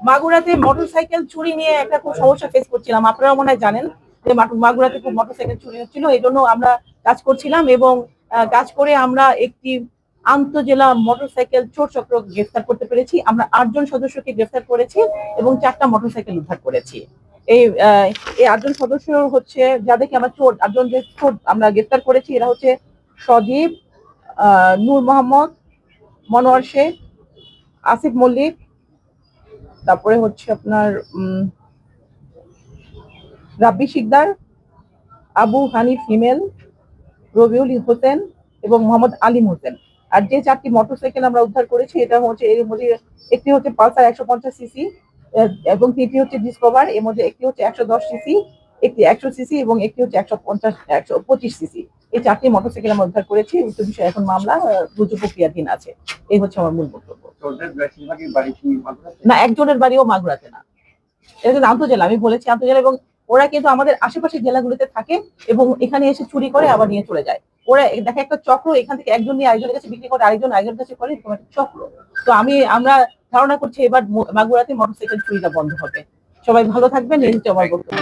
মাগুরাতে motorcycle চুরি নিয়ে একটা খুব সমস্যা ফেস করছিলাম। আপনারা মনে হয় জানেন যে মাগুরাতে খুব মোটরসাইকেল চুরি হচ্ছিল এই জন্য আমরা কাজ করছিলাম এবং কাজ করে আমরা একটি আন্তজেলা মোটরসাইকেল চোর চক্র গ্রেফতার করতে পেরেছি। আমরা আটজন সদস্যকে গ্রেফতার করেছি এবং চারটা মোটরসাইকেল উদ্ধার করেছি। এই এই আটজন সদস্য হচ্ছে যাদেরকে আমরা চোর আটজন যে চোর আমরা গ্রেফতার করেছি এরা হচ্ছে সজীব আহ, নূর মোহাম্মদ মনোয়ার শেখ আসিফ মল্লিক তারপরে হচ্ছে আপনার রাব্বি শিকদার, আবু হানিফ হিমেল, রবিউল হোসেন এবং মোহাম্মদ আলিম হোসেন। আর যে চারটি মোটরসাইকেল আমরা উদ্ধার করেছি, এটা হচ্ছে, এর মধ্যে একটি হচ্ছে পালসার একশো পঞ্চাশ সিসি এবং তিনটি হচ্ছে ডিসকভার এর মধ্যে একটি হচ্ছে একশো দশ সিসি একটি একশো সিসি এবং একটি হচ্ছে একশো পঞ্চাশ, একশো পঁচিশ সিসি এই চারটি মোটরসাইকেল আমরা উদ্ধার করেছি উক্ত বিষয়ে এখন মামলা রুজু প্রক্রিয়াধীন আছে। এই হচ্ছে আমার মূল বক্তব্য না, একজনের বাড়িও মাগুরাতে না। এটা কিন্তু আন্তজেলা, আমি বলেছি আন্তজেলা এবং ওরা কিন্তু আমাদের আশেপাশের জেলাগুলিতে থাকে এবং এখানে এসে চুরি করে আবার নিয়ে চলে যায়। ওরা দেখা একটা চক্র, এখান থেকে একজন নিয়ে আরেকজনের কাছে বিক্রি করে, আরেকজন আরেকজনের কাছে করে, এরকম একটা চক্র। তো আমি, আমরা ধারণা করছি এবার মাগুরাতে মোটরসাইকেল চুরিটা বন্ধ হবে। সবাই ভালো থাকবেন, এই আমার বক্তব্য।